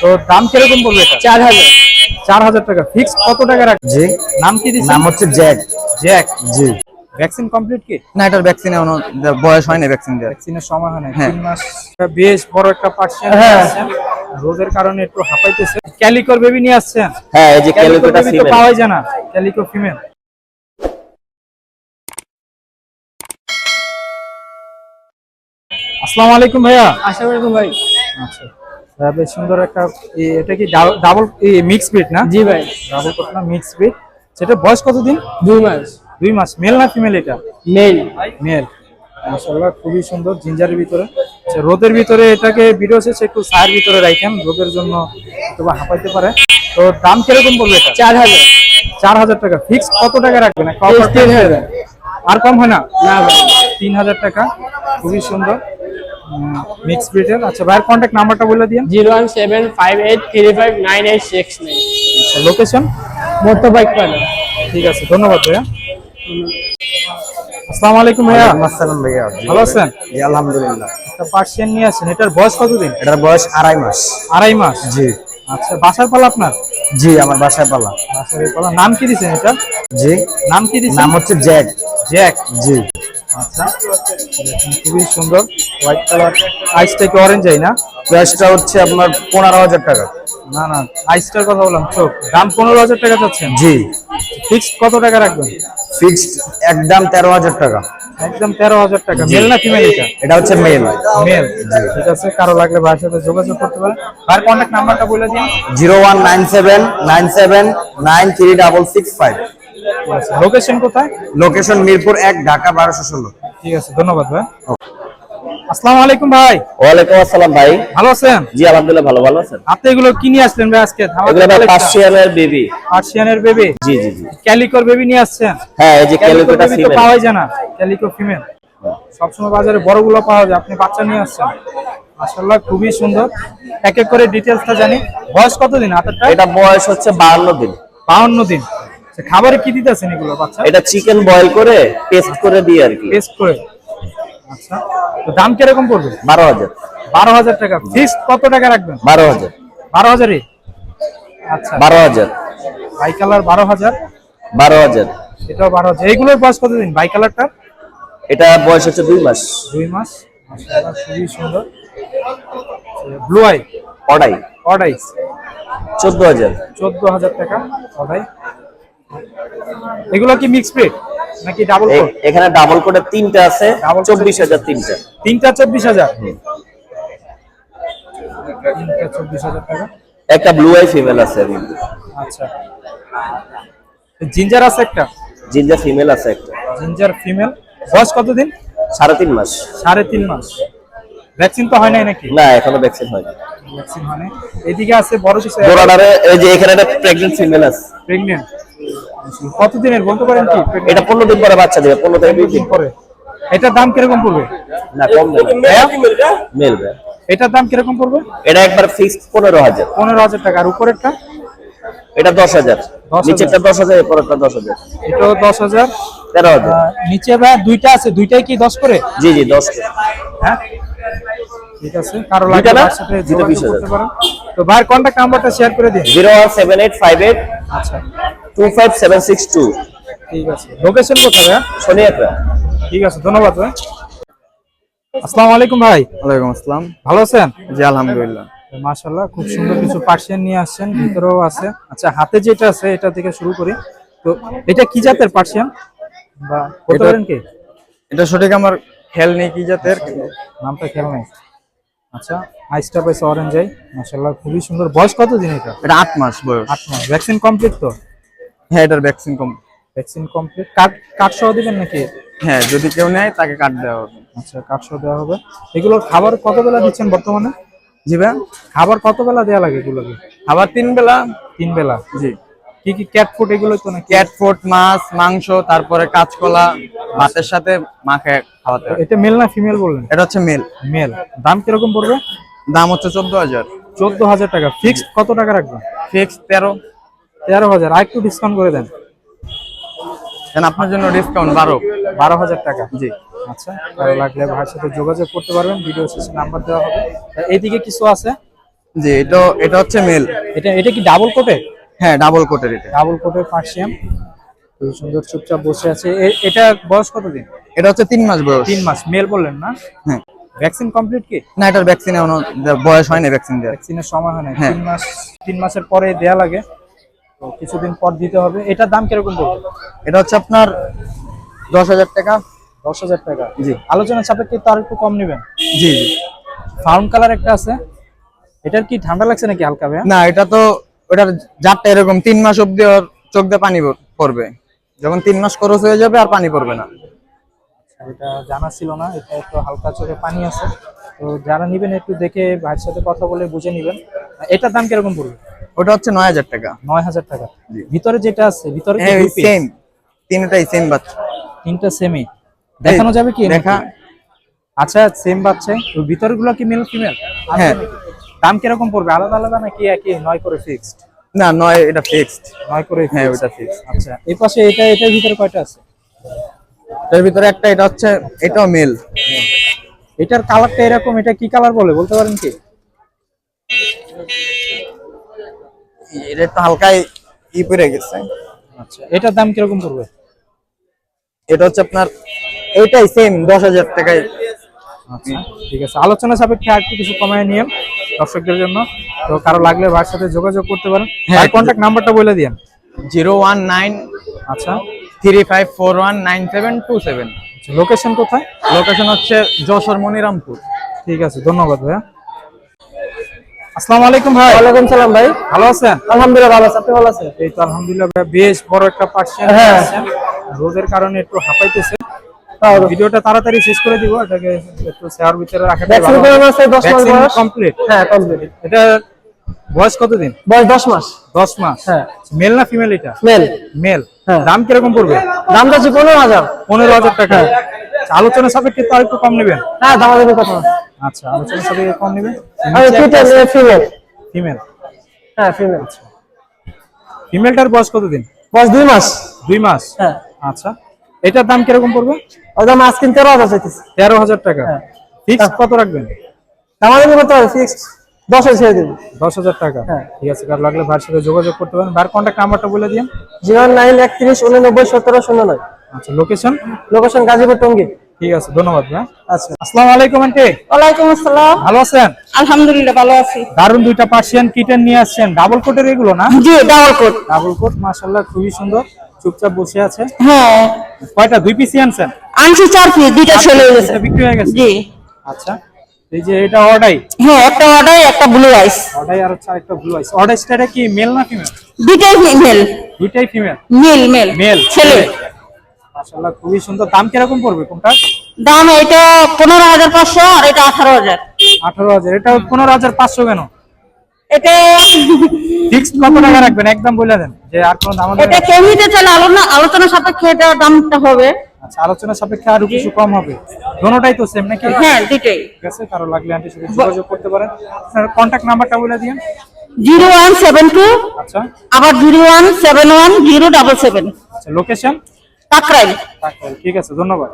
তো দাম কীরকম পড়বে চার হাজার। চার হাজার টাকা। ফিক্স কত টাকা রাখবে জি। নাম কি দিচ্ছেন? নাম হচ্ছে জ্যাক জ্যাক জি। ভ্যাকসিন কমপ্লিট কি? না এটার ভ্যাকসিন এখনও বয়স হয়নি ভ্যাকসিন দেওয়ার। ভ্যাকসিনের সময় হয় না। তিন মাস। বেশ বড় একটা হ্যাঁ। রোদের কারণে একটু হাঁপাইতেছে। ক্যালিকোর বেবি নিয়ে আসছেন? হ্যাঁ এই যে ক্যালিকোটা ফিমেল পাওয়াই যায় না। ক্যালিকো ফিমেল আসসালামু আলাইকুম ভাইয়া। ভাই। আচ্ছা। ভাইয়া, বেশ সুন্দর একটা এটা কি ডাবল মিক্স ব্রিড না? জি ভাই। ডাবল কোটনা মিক্স ব্রিড সেটা বয়স কতদিন? দুই মাস। দুই মাস। মেল না ফিমেল এটা? মেল মেল মাশাআল্লাহ খুবই সুন্দর জিঞ্জারের ভিতরে। আচ্ছা, রোদের ভিতরে এটাকে ভিডিও শেষে একটু ছায়ের ভিতরে রাখেন রোদের জন্য অথবা হাঁপাইতে পারে। তো দাম কীরকম পড়বে এটা? চার হাজার। চার হাজার টাকা। ফিক্স কত টাকা রাখবেন? তিন হাজার। আর কম হয় না? না ভাই। তিন হাজার টাকা। খুবই সুন্দর। মিক্স ব্রিডের আচ্ছা ভাইয়ের কন্ট্যাক্ট নাম্বারটা বলে দিন zero one seven five eight three five nine eight six nine. আচ্ছা লোকেশন মোটো বাইক পারে ঠিক আছে ধন্যবাদ ভাইয়া। আসসালামু আলাইকুম ভাইয়া। আসসালাম ভাইয়া। ভালো আছেন? জি আলহামদুলিল্লাহ। একটা পার্সিয়ান নিয়ে আসেন। এটার বয়স কতদিন? এটার বয়স আড়াই মাস। আড়াই মাস? জি। আচ্ছা বাসার পালা আপনার? জি আমার বাসায় পালা। বাসার পালা। নাম কি দিছেন এটা? জি। নাম কি দিছেন? নাম হচ্ছে জ্যাক। জ্যাক। জি। আচ্ছা। খুবই সুন্দর। হোয়াইট কালার আইসটা কি অরেঞ্জ আই না? প্রাইসটা হচ্ছে আপনার পনেরো হাজার টাকা। না না আইসটার কথা বললাম চোখ। দাম পনেরো হাজার টাকা চাচ্ছেন? জি। ফিক্স কত টাকা রাখবেন? ফিক্সড একদম তেরো হাজার টাকা। একদম তেরো হাজার টাকা। মেল না ফিমেল এটা? এটা হচ্ছে মেল মেল ঠিক আছে কারও লাগলে ভাইয়ের সাথে যোগাযোগ করতে পারেন। ভাইয়ের কন্ট্যাক্ট নাম্বারটা বলে দিন। Zero one nine seven nine seven nine three double six five. Location কোথায়? লোকেশন মিরপুর এক ঢাকা বারোশো ষোলো। ঠিক আছে ধন্যবাদ ভাই। আসসালামু আলাইকুম ভাই। ওয়ালাইকুম আসসালাম ভাই। ভালো আছেন? জি আলহামদুলিল্লাহ ভালো ভালো আছেন। আপনি এগুলো কি নিয়ে আসলেন ভাই আজকে? এগুলো ভাই পার্সিয়ানের বেবি পার্সিয়ানের বেবি জি জি জি। ক্যালিকোর বেবি নিয়ে আসছেন? হ্যাঁ এই যে ক্যালিকো ক্যালিকোটা বেবি তো ফিমেল পাওয়াই যায় না। ক্যালিকো ফিমেল সবসময় বাজারে বড়গুলো পাওয়া যায়। আপনি বাচ্চা নিয়ে আসছেন। মাশাআল্লাহ খুবই সুন্দর। এক এক করে ডিটেলসটা জানি। বয়স কতদিন হাতেরটা? এটা বয়স হচ্ছে বাহান্ন দিন। বাউন্ন দিন। খাবারে কি দিতেছেন এগুলো বাচ্চা? এটা চিকেন বয়েল করে পেস্ট করে দিই আর কি। পেস্ট করে। আচ্ছা তো দাম কীরকম পড়বে? বারো হাজার। বারো হাজার টাকা। ফিক্স কত টাকা রাখবেন? বারো হাজার। বারো হাজারই? আচ্ছা। বারো হাজার। বাই কালার বারো হাজার। বারো হাজার। এটাও বারো হাজার। এইগুলোর বয়স কতদিন? বাই কালারটা? এটা বয়স হচ্ছে দুই মাস। দুই মাস। খুবই সুন্দর। Blue eye অডাই। অডাইস চোদ্দ হাজার। চোদ্দ হাজার টাকা অডাই। এগুলো কি মিক্স ব্রিড নাকি ডাবল কোট এখানে ডাবল কোডের তিনটা আছে Double coat চব্বিশ হাজার তিনটা। তিনটা চব্বিশ হাজার? তিনটা চব্বিশ হাজার টাকা? একটা ব্লু আই ফিমেল আছে আচ্ছা। জিঞ্জার আছে একটা? জিঞ্জার ফিমেল আছে একটা। জিঞ্জার ফিমেল বয়স কতদিন? সাড়ে তিন মাস। সাড়ে তিন মাস। ভ্যাকসিন তো হয় নাই নাকি? না এখনও ভ্যাকসিন হয়নি ভ্যাকসিন হয় এদিকে আছে বড় জোড়াটারে এই যে এখানে একটা প্রেগনেন্ট ফিমেল আছে। প্রেগনেন্ট কতদিনের বলতে পারেন কি? এটা পনেরো দিন পরে বাচ্চা দেবে পনেরো থেকে বিশ দিন পরে। এটার দাম কীরকম পড়বে? না কম দেবে মেল এটার দাম কীরকম পড়বে? এটা একবার ফিক্সড পনেরো হাজার। পনেরো হাজার টাকা। আর উপরেরটা? এটা দশ হাজার। নিচেরটা দশ হাজার এরপরটা দশ হাজার। এটাও দশ হাজার। তেরো হাজার। নিচে ভাই দুইটা আছে? দুইটাই কি দশ করে? জি জি দশ হ্যাঁ। ঠিক আছে। কারও দুইটা না? তার সাথে দুইটা যোগাযোগ 20,000 করতে পারেন। তো ভাইয়ের কন্ট্যাক্ট নাম্বারটা শেয়ার করে দিন। Zero one seven eight five eight আচ্ছা। Two five seven six two ঠিক আছে। লোকেশন কোথায় ভাইয়া? শনি ঠিক আছে ধন্যবাদ ভাই। আসসালামু আলাইকুম ভাই। ওয়ালাইকুম আসসালাম। ভালো আছেন? জি আলহামদুলিল্লাহ। খুব সুন্দর কিছু পার্সিয়ান নিয়ে আসছেন ভিতরেও আছে। আচ্ছা হাতে যেটা আছে এটা থেকে শুরু করি। তো এটা কি জাতের পার্সিয়ান? বা বলতে পারেন কি? এটা সঠিক আমার খেয়াল নেই কি জাতের। নামটা খেয়াল নাই। আচ্ছা আইসটা পাইছে অরেঞ্জ আই মাশাল্লাহ খুবই সুন্দর। বয়স কত দিন এটা? এটা আট মাস বয়স। আট মাস। ভ্যাকসিন কমপ্লিট তো? হ্যাঁ এটার ভ্যাকসিন কম ভ্যাকসিন কমপ্লিট কার্ড কার্ড সহ দিবেন নাকি? হ্যাঁ যদি কেউ নেয় তাকে কাট দেওয়া হবে। আচ্ছা কার্ড সহ দেওয়া হবে। এগুলোর খাবার কত বেলা দিচ্ছেন বর্তমানে? জি ভাই। খাবার কত বেলা দেওয়া লাগে এগুলোকে? আবার তিন বেলা। তিন বেলা? জি। কি কি ক্যাট ফুড এগুলো তো নাকি? ক্যাট ফুড মাছ মাংস তারপরে কাঁচকলা ভাতের সাথে মাখে খাওয়াতে। এটা মেল না ফিমেল বললেন? এটা হচ্ছে মেল মেল দাম কীরকম পড়বে? দাম হচ্ছে চোদ্দ হাজার। চোদ্দ হাজার টাকা। ফিক্সড কত টাকা রাখবেন? ফিক্স তেরো। তেরো হাজার। আর একটু ডিসকাউন্ট করে দেন। আপনার জন্য ডিসকাউন্ট বারো। বারো হাজার টাকা। জি। আচ্ছা ভালো লাগলে ভাইয়ের সাথে যোগাযোগ করতে পারবেন। ভিডিও শেষে নাম্বার দেওয়া হবে। এইদিকে কিছু আছে? জি এটা এটা হচ্ছে মেল এটা এটা কি ডাবল কোটে হ্যাঁ ডাবল কোটের এটা। ডাবল কোটের পার্সিয়ান খুবই সুন্দর চুপচাপ বসে আছে। এটা বয়স কতদিন? এটা হচ্ছে তিন মাস বয়স। তিন মাস। মেল বললেন না? হ্যাঁ। ভ্যাকসিন কমপ্লিট কি? না এটার ভ্যাকসিন এখনও বয়স হয়নি ভ্যাকসিন দেওয়ার। ভ্যাকসিনের সময় হয় না হ্যাঁ। তিন মাস তিন মাসের পরে দেয়া লাগে। কিছুদিন পর দিতে হবে। এটার দাম কীরকম পড়বে? এটা হচ্ছে আপনার দশ হাজার টাকা। দশ হাজার টাকা। জি। আলোচনা সাপেক্ষে তার একটু কম নেবেন। জি জি। ফাউন্ড কালার একটা আছে। এটার কি ঠান্ডা লাগছে নাকি হালকা ভাইয়া? না এটা তো ওটার জাতটা এরকম তিন মাস অব্দি ওর চোখ দিয়ে পানি পড়বে। যখন তিন মাস খরচ হয়ে যাবে আর পানি পড়বে না। এটা জানা ছিল না এটা একটু হালকা চোখে পানি আছে। তো যারা নিবেন একটু দেখে ভাইয়ের সাথে কথা বলে বুঝে নিবেন। এটার দাম কীরকম পড়বে? ওটা হচ্ছে নয় হাজার টাকা। নয় হাজার টাকা। ভিতরে যেটা আছে ভিতরে কি হ্যাঁ সেম তিনটাই সেম বাচ্চা। তিনটা সেমি দেখানো যাবে কি দেখা। আচ্ছা সেম বাচ্চা। তো ভিতরে গুলো কি মেল ফিমেল হ্যাঁ। দাম কীরকম পড়বে? আলাদা আলাদা নাকি একই? নয় করে ফিক্সড না নয় এটা ফিক্সড নয় করে হ্যাঁ? ওটা ফিক্সড আচ্ছা এই পাশে এটা এটার ভিতরে কয়টা আছে? এর ভিতরে একটা এটা হচ্ছে এটাও মেল এটার কালারটা এরকম এটা কি কালার বলে? বলতে পারেন কি? এটা একটু হালকাই ই পড়ে গেছে। আচ্ছা এটার দাম কীরকম পড়বে? এটা হচ্ছে আপনার এইটাই সেম দশ হাজার টাকায়। আচ্ছা ঠিক আছে। আলোচনা সাপেক্ষে আর কিছু কমায় নিয়ে দর্শকদের জন্য। তো কারও লাগলে ভাইয়ের সাথে যোগাযোগ করতে পারেন। হ্যাঁ। আর কন্ট্যাক্ট নাম্বারটা বলে দিন জিরো ওয়ান নাইন আচ্ছা। Three five four one nine seven two seven. Location কোথায়? লোকেশন হচ্ছে যশোর মনিরামপুর। ঠিক আছে ধন্যবাদ ভাইয়া। আসসালামু আলাইকুম ভাই। ওয়ালাইকুম সালাম ভাই। ভালো আছেন? আলহামদুলিল্লাহ ভালো আছে আপনি ভালো আছেন? এই তো আলহামদুলিল্লাহ ভাই বেশ বড় একটা পার্সিয়ান হ্যাঁ। রোদের কারণে একটু হাঁপাইতেছে। ভিডিওটা তাড়াতাড়ি শেষ করে দিব এটাকে একটু শেয়ার ভিতরে রাখাটা ভ্যাকসিন করানো আছে 10 মাস বয়স। কমপ্লিট হ্যাঁ কমপ্লিট এটা বয়স কতদিন? বয়স 10 মাস। দশ মাস। হ্যাঁ। মেল না ফিমেল এটা? মেল মেল হ্যাঁ। দাম কীরকম পড়বে? দাম যাচ্ছে পনেরো হাজার। পনেরো হাজার টাকা। আচ্ছা, আলোচনা সাপেক্ষে তো আর একটু কম নেবেন? হ্যাঁ দাম দেবে কত আচ্ছা আলোচনা সাপেক্ষে কম নেবেন? আমি ফিটেল ফিমেল ফিমেল হ্যাঁ ফিমেল ফিমেলটার বয়স কতদিন? বয়স দুই মাস। দুই মাস? হ্যাঁ। আচ্ছা এটার দাম কীরকম পড়বে? ওই দাম আজ কিনতে তেরো হাজার চাইতেছি। তেরো হাজার টাকা। হ্যাঁ। ফিক্স কত রাখবেন? দাম দেবে কত ফিক্সড দশ হাজার ছেড়ে দেবো। দশ হাজার টাকা। হ্যাঁ। ঠিক আছে কার লাগলে ভাইয়ের সাথে যোগাযোগ করতে পারেন। ভাইয়ের কন্ট্যাক্ট নাম্বারটা বলে দিন। জিরো নাইন একত্রিশ উননব্বই সতেরো শূন্য নয়। আচ্ছা লোকেশন লোকেশন গাজীপুর টঙ্গী। ঠিক আছে ধন্যবাদ ভাই। আচ্ছা। আসসালামু আলাইকুম আন্টি। ওয়ালাইকুম আসসালাম। ভালো আছেন? আলহামদুলিল্লাহ ভালো আছি। দারুণ দুইটা পার্সিয়ান কিটেন নিয়ে আসছেন। ডাবল কোটের এগুলো না? জি ডাবল কোট ডাবল কোট মাশাআল্লাহ খুবই সুন্দর। চুপচাপ বসে আছে। হ্যাঁ। কয়টা দুই পিসি আনছেন? আনছি চার পিস দুইটা ছেলে হয়ে গেছে। বিক্রি হয়ে গেছে? জি। আচ্ছা এই যে এটা অর্ডাই হ্যাঁ একটা অর্ডার একটা ব্লু আইস অর্ডাই আর হচ্ছে একটা ব্লু আইস অর্ডাই স্টারে কি মেল না ফিমেল দুইটাই মেল দুইটাই ফিমেল মেল মেল মেল ছেলে। মাশাআল্লাহ খুবই সুন্দর। দাম কীরকম পড়বে কোনটা দাম এটা পনেরো হাজার পাঁচশো আর এটা আঠারো হাজার। আঠারো হাজার। এটা পনেরো হাজার পাঁচশো কেন? এটা ফিক্সড কত টাকা রাখবেন? একদম বলে দেন যে আর কোনো দাম এটা কেউ নিতে আলোচনা আলোচনা সাপেক্ষে এটা দামটা হবে। আচ্ছা আলোচনা সাপেক্ষে আরও কিছু কম হবে। দোনোটাই তো সেম নাকি? হ্যাঁ দুইটাই। ঠিক আছে কারও লাগলে আন্টির সাথে যোগাযোগ করতে পারেন। নাম্বারটা বলে দিন জিরো ওয়ান সেভেন টু আচ্ছা। আবার zero one seven one zero double seven. আচ্ছা লোকেশন কাকরাইল ঠিক আছে ধন্যবাদ।